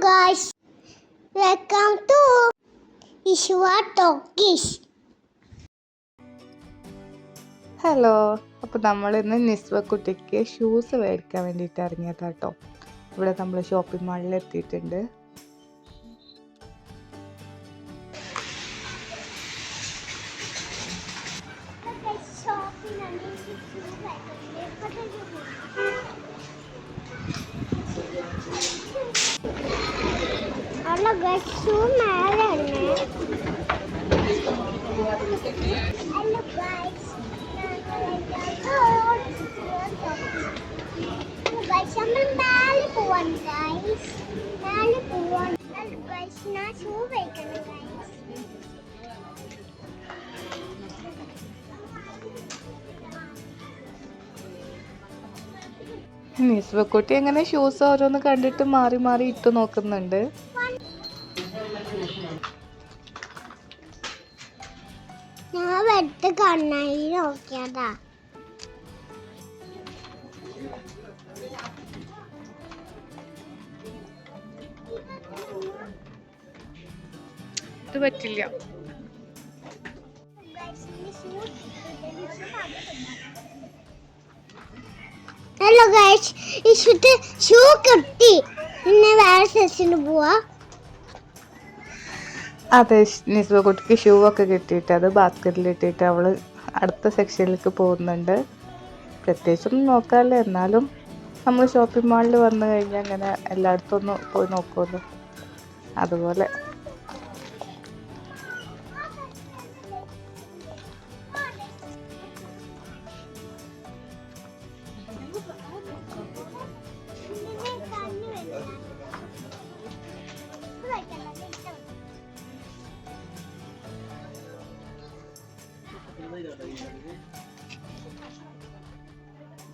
guys, welcome to Ishwa Talkies. Hello അപ്പോൾ നമ്മൾ ഇന്ന് നിസ്വ കുട്ടിക്ക് ഷൂസ് മേടിക്കാൻ വേണ്ടിയിട്ട് ഇറങ്ങിയതാ കേട്ടോ ഇവിടെ നമ്മൾ ഷോപ്പിംഗ് മാളിൽ എത്തിയിട്ടുണ്ട്. Hello guys, ഷൂ മേലാണ് ഹലോ ഗൈസ് നമ്മൾ മേലെ പോവാൻ ഗൈസ് മേലെ പോവാൻ ഗൈസ് ഞാൻ ഷൂ വയ്ക്കണം ഗൈസ് നിസ്വ കുട്ടി അങ്ങനെ ഷൂസ് ഓരോന്ന് കണ്ടിട്ട് മാറി മാറി ഇട്ട് നോക്കുന്നുണ്ട്? ഞാൻ വെട്ട് കണ്ണായി നോക്കിയതാ. ഇത് പറ്റില്ല. ഹലോ ഗൈസ് ഇഷ്ടത്തെ ഷൂ കിട്ടി. പിന്നെ വേറെ സെഷന് പോവാ. അതെ നിസ്ബ കുട്ടിക്ക് ഷൂ ഒക്കെ കിട്ടിയിട്ട് അത് ബാസ്ക്കറ്റിൽ ഇട്ടിട്ട് അവൾ അടുത്ത സെക്ഷനിലേക്ക് പോകുന്നുണ്ട്. പ്രത്യേകിച്ചൊന്നും നോക്കാമല്ലോ എന്നാലും നമ്മൾ ഷോപ്പിംഗ് മാളിൽ വന്നു കഴിഞ്ഞാൽ അങ്ങനെ എല്ലായിടത്തും ഒന്ന് പോയി നോക്കുമല്ലോ അതുപോലെ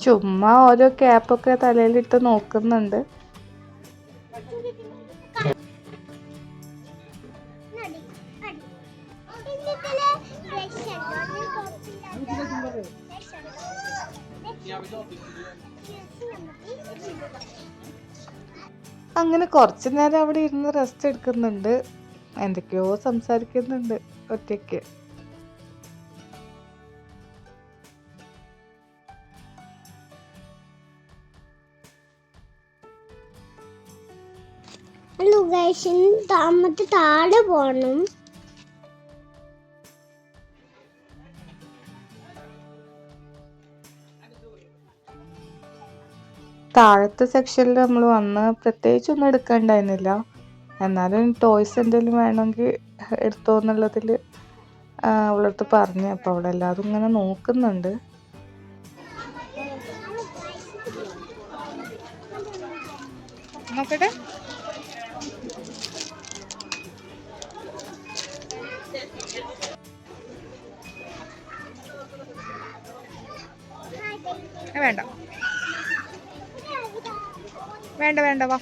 ചുമ്മാ ഓരോ ക്യാപ്പൊക്കെ തലയിലിട്ട് നോക്കുന്നുണ്ട്. അങ്ങനെ കുറച്ചു നേരം അവിടെ ഇരുന്ന് റെസ്റ്റ് എടുക്കുന്നുണ്ട്. എന്തൊക്കെയോ സംസാരിക്കുന്നുണ്ട് ഒറ്റയ്ക്ക്. ഗൈസ് താമത്തെ താഴെ പോണം. താഴത്തെ സെക്ഷനിൽ നമ്മൾ വന്ന് പ്രത്യേകിച്ച് ഒന്നും എടുക്കണ്ടായിരുന്നില്ല. എന്നാലും ടോയ്സ് എന്തെങ്കിലും വേണമെങ്കിൽ എടുത്തോ എന്നുള്ളതിൽ അവളടുത്ത് പറഞ്ഞു. അപ്പോൾ അവിടെ എല്ലാതും ഇങ്ങനെ നോക്കുന്നുണ്ട്. നോക്കട്ടെ? വേണ്ട. വേണ്ട വേണ്ട വാ.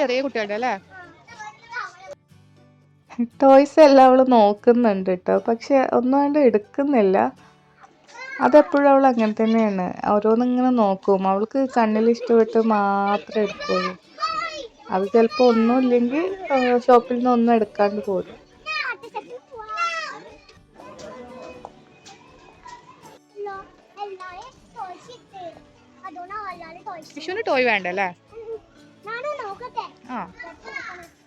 ചെറിയ കുട്ടികളുടെ അല്ലേ ടോയ്സ് എല്ലാം അവൾ നോക്കുന്നുണ്ട് കേട്ടോ പക്ഷെ ഒന്നും കണ്ട് എടുക്കുന്നില്ല. അതെപ്പോഴും അവൾ അങ്ങനെ തന്നെയാണ്. ഓരോന്നും ഇങ്ങനെ നോക്കും. അവൾക്ക് കണ്ണിൽ ഇഷ്ടപ്പെട്ട് മാത്രമേ എടുക്കുള്ളൂ. അത് ചിലപ്പോൾ ഒന്നും ഇല്ലെങ്കിൽ ഷോപ്പിൽ നിന്ന് ഒന്നും എടുക്കാണ്ട് പോരും. വിഷുവിന് ടോയ് വേണ്ടല്ലേ? ആ.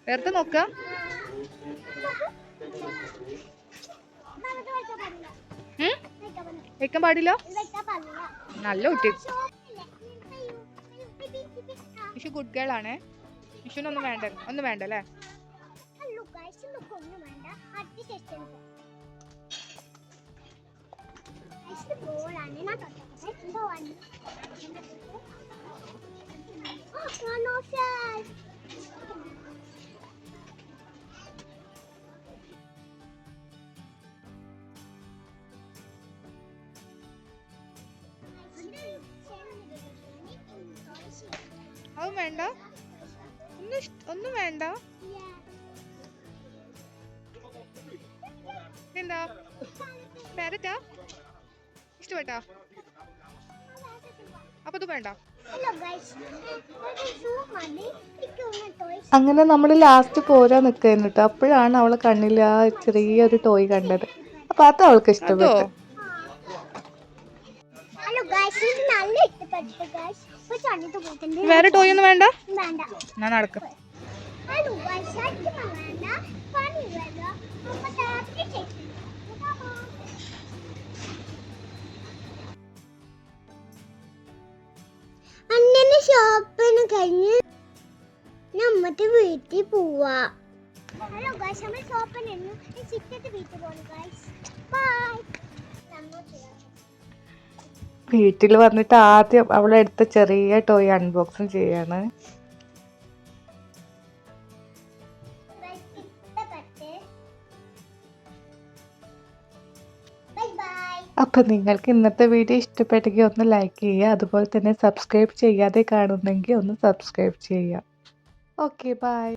വെറുതെ നോക്കാം. വെക്കാൻ പാടില്ല? നല്ല കുട്ടി. വിഷു ഗുഡ് ഗേൾ ആണ്. വിഷുവിനൊന്നും വേണ്ട ഒന്നും വേണ്ട അല്ലേ? ഹലോ ഗൈസ് നമുക്ക് അതും വേണ്ട. ഒന്നും ഒന്നും വേണ്ട. എന്താ പാരറ്റാ ഇഷ്ടപ്പെട്ട? അപ്പൊ ഇത് വേണ്ട. അങ്ങനെ നമ്മൾ ലാസ്റ്റ് പോരാൻ നിൽക്കുന്നു കേട്ടോ അപ്പോഴാണ് അവളെ കണ്ണിൽ ആ ചെറിയൊരു ടോയ് കണ്ടത്. അപ്പൊ അത് അവൾക്ക് ഇഷ്ടപ്പെട്ടു. വേറെ ടോയ് ഒന്നും വേണ്ട? ഞാൻ നടക്കും. അങ്ങനെ ഷോപ്പിന് കഴിഞ്ഞ് നമ്മത്തെ വീട്ടിൽ പോവാ. ഹലോ ഗായ്സ് നമ്മൾ ഷോപ്പിന് ചിക്കറ്റ് വീട്ടിൽ പോകുന്നു ഗായ്സ് ബൈ വീട്ടിൽ വന്നിട്ട് ആദ്യം അവളെടുത്ത ചെറിയ ടോയ് അൺബോക്സിങ് ചെയ്യാണ്. അപ്പൊ നിങ്ങൾക്ക് ഇന്നത്തെ വീഡിയോ ഇഷ്ടപ്പെട്ടെങ്കിൽ ഒന്ന് ലൈക്ക് ചെയ്യുക അതുപോലെ തന്നെ സബ്സ്ക്രൈബ് ചെയ്യാതെ കാണുന്നെങ്കിൽ ഒന്ന് സബ്സ്ക്രൈബ് ചെയ്യുക. Okay bye